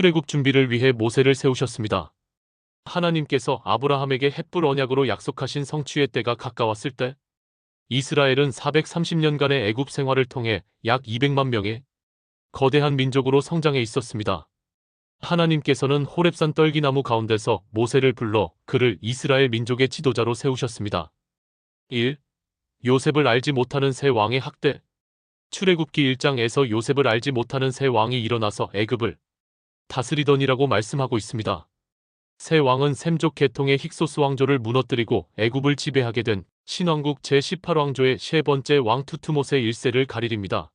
출애굽 준비를 위해 모세를 세우셨습니다. 하나님께서 아브라함에게 햇불 언약으로 약속하신 성취의 때가 가까웠을 때 이스라엘은 430년간의 애굽 생활을 통해 약 200만 명의 거대한 민족으로 성장해 있었습니다. 하나님께서는 호렙산 떨기나무 가운데서 모세를 불러 그를 이스라엘 민족의 지도자로 세우셨습니다. 1. 요셉을 알지 못하는 새 왕의 학대 출애굽기 1장에서 요셉을 알지 못하는 새 왕이 일어나서 애굽을 다스리더니라고 말씀하고 있습니다. 새 왕은 셈족 계통의 힉소스 왕조를 무너뜨리고 애굽을 지배하게 된 신왕국 제18왕조의 세 번째 왕 투투모세 1세를 가리립니다.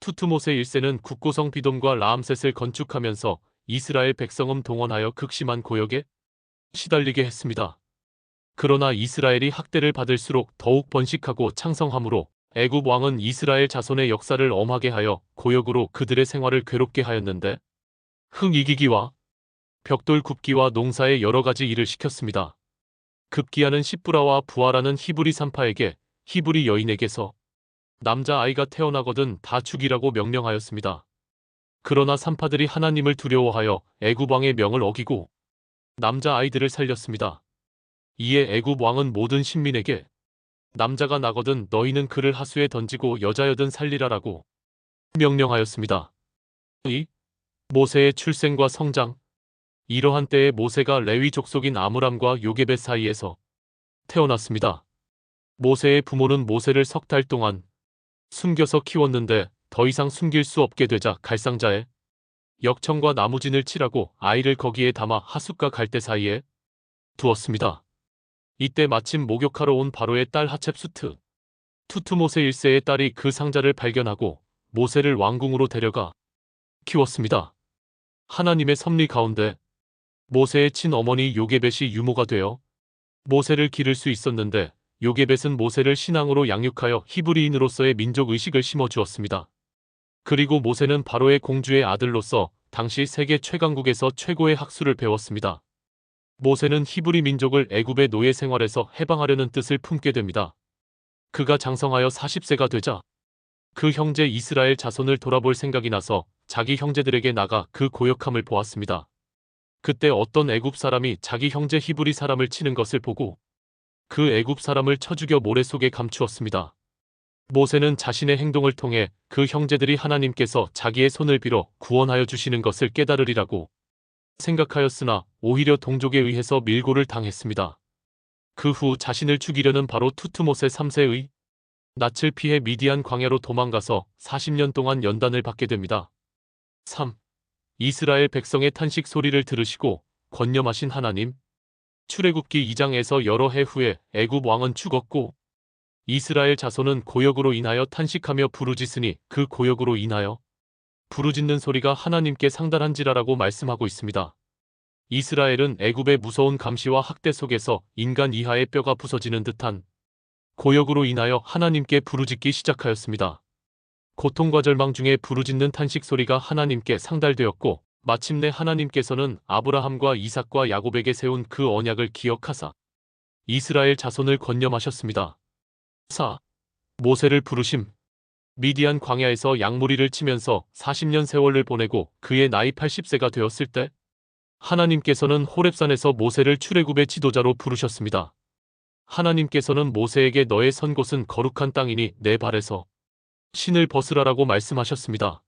투투모세 1세는 국고성 비돔과 라암셋을 건축하면서 이스라엘 백성음 동원하여 극심한 고역에 시달리게 했습니다. 그러나 이스라엘이 학대를 받을수록 더욱 번식하고 창성함으로 애굽 왕은 이스라엘 자손의 역사를 엄하게 하여 고역으로 그들의 생활을 괴롭게 하였는데 흙 이기기와 벽돌 굽기와 농사의 여러 가지 일을 시켰습니다. 급기야는 시브라와 부하라는 히브리 산파에게 히브리 여인에게서 남자 아이가 태어나거든 다 죽이라고 명령하였습니다. 그러나 산파들이 하나님을 두려워하여 애굽 왕의 명을 어기고 남자 아이들을 살렸습니다. 이에 애굽 왕은 모든 신민에게 남자가 나거든 너희는 그를 하수에 던지고 여자여든 살리라라고 명령하였습니다. 이 모세의 출생과 성장 이러한 때에 모세가 레위 족속인 아므람과 요게벳 사이에서 태어났습니다. 모세의 부모는 모세를 석 달 동안 숨겨서 키웠는데 더 이상 숨길 수 없게 되자 갈상자에 역청과 나무진을 칠하고 아이를 거기에 담아 하숫과 갈대 사이에 두었습니다. 이때 마침 목욕하러 온 바로의 딸 하첵수트 투투모세 1세의 딸이 그 상자를 발견하고 모세를 왕궁으로 데려가 키웠습니다. 하나님의 섭리 가운데 모세의 친어머니 요게벳이 유모가 되어 모세를 기를 수 있었는데 요게벳은 모세를 신앙으로 양육하여 히브리인으로서의 민족 의식을 심어 주었습니다. 그리고 모세는 바로의 공주의 아들로서 당시 세계 최강국에서 최고의 학술을 배웠습니다. 모세는 히브리 민족을 애굽의 노예 생활에서 해방하려는 뜻을 품게 됩니다. 그가 장성하여 40세가 되자 그 형제 이스라엘 자손을 돌아볼 생각이 나서 자기 형제들에게 나가 그 고역함을 보았습니다. 그때 어떤 애굽 사람이 자기 형제 히브리 사람을 치는 것을 보고 그 애굽 사람을 쳐 죽여 모래 속에 감추었습니다. 모세는 자신의 행동을 통해 그 형제들이 하나님께서 자기의 손을 빌어 구원하여 주시는 것을 깨달으리라고 생각하였으나 오히려 동족에 의해서 밀고를 당했습니다. 그 후 자신을 죽이려는 바로 투투모세 3세의 낯을 피해 미디안 광야로 도망가서 40년 동안 연단을 받게 됩니다. 3. 이스라엘 백성의 탄식 소리를 들으시고 권념하신 하나님 출애굽기 2장에서 여러 해 후에 애굽 왕은 죽었고 이스라엘 자손은 고역으로 인하여 탄식하며 부르짖으니 그 고역으로 인하여 부르짖는 소리가 하나님께 상달한지라라고 말씀하고 있습니다. 이스라엘은 애굽의 무서운 감시와 학대 속에서 인간 이하의 뼈가 부서지는 듯한 고역으로 인하여 하나님께 부르짖기 시작하였습니다. 고통과 절망 중에 부르짖는 탄식 소리가 하나님께 상달되었고 마침내 하나님께서는 아브라함과 이삭과 야곱에게 세운 그 언약을 기억하사 이스라엘 자손을 권념하셨습니다. 4. 모세를 부르심 미디안 광야에서 양무리를 치면서 40년 세월을 보내고 그의 나이 80세가 되었을 때 하나님께서는 호렙산에서 모세를 출애굽의 지도자로 부르셨습니다. 하나님께서는 모세에게 너의 선 곳은 거룩한 땅이니 내 발에서 신을 벗으라라고 말씀하셨습니다.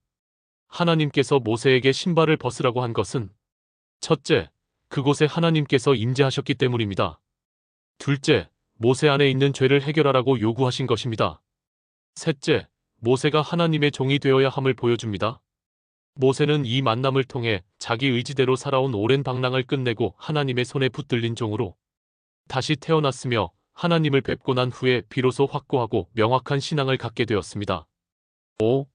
하나님께서 모세에게 신발을 벗으라고 한 것은 첫째, 그곳에 하나님께서 임재하셨기 때문입니다. 둘째, 모세 안에 있는 죄를 해결하라고 요구하신 것입니다. 셋째, 모세가 하나님의 종이 되어야 함을 보여줍니다. 모세는 이 만남을 통해 자기 의지대로 살아온 오랜 방랑을 끝내고 하나님의 손에 붙들린 종으로 다시 태어났으며 하나님을 뵙고 난 후에 비로소 확고하고 명확한 신앙을 갖게 되었습니다. 5.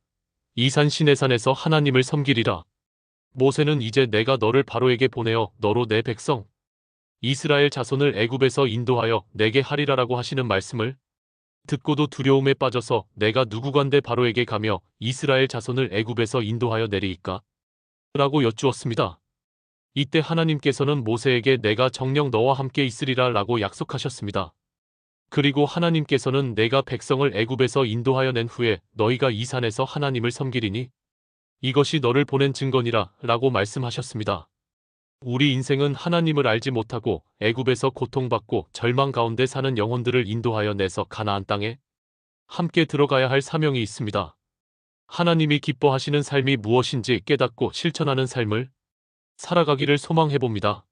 이산 시내산에서 하나님을 섬기리라. 모세는 이제 내가 너를 바로에게 보내어 너로 내 백성 이스라엘 자손을 애굽에서 인도하여 내게 하리라라고 하시는 말씀을 듣고도 두려움에 빠져서 내가 누구간데 바로에게 가며 이스라엘 자손을 애굽에서 인도하여 내리이까? 라고 여쭈었습니다. 이때 하나님께서는 모세에게 내가 정령 너와 함께 있으리라 라고 약속하셨습니다. 그리고 하나님께서는 내가 백성을 애굽에서 인도하여 낸 후에 너희가 이 산에서 하나님을 섬기리니 이것이 너를 보낸 증거니라 라고 말씀하셨습니다. 우리 인생은 하나님을 알지 못하고 애굽에서 고통받고 절망 가운데 사는 영혼들을 인도하여 내서 가나안 땅에 함께 들어가야 할 사명이 있습니다. 하나님이 기뻐하시는 삶이 무엇인지 깨닫고 실천하는 삶을 살아가기를 소망해 봅니다.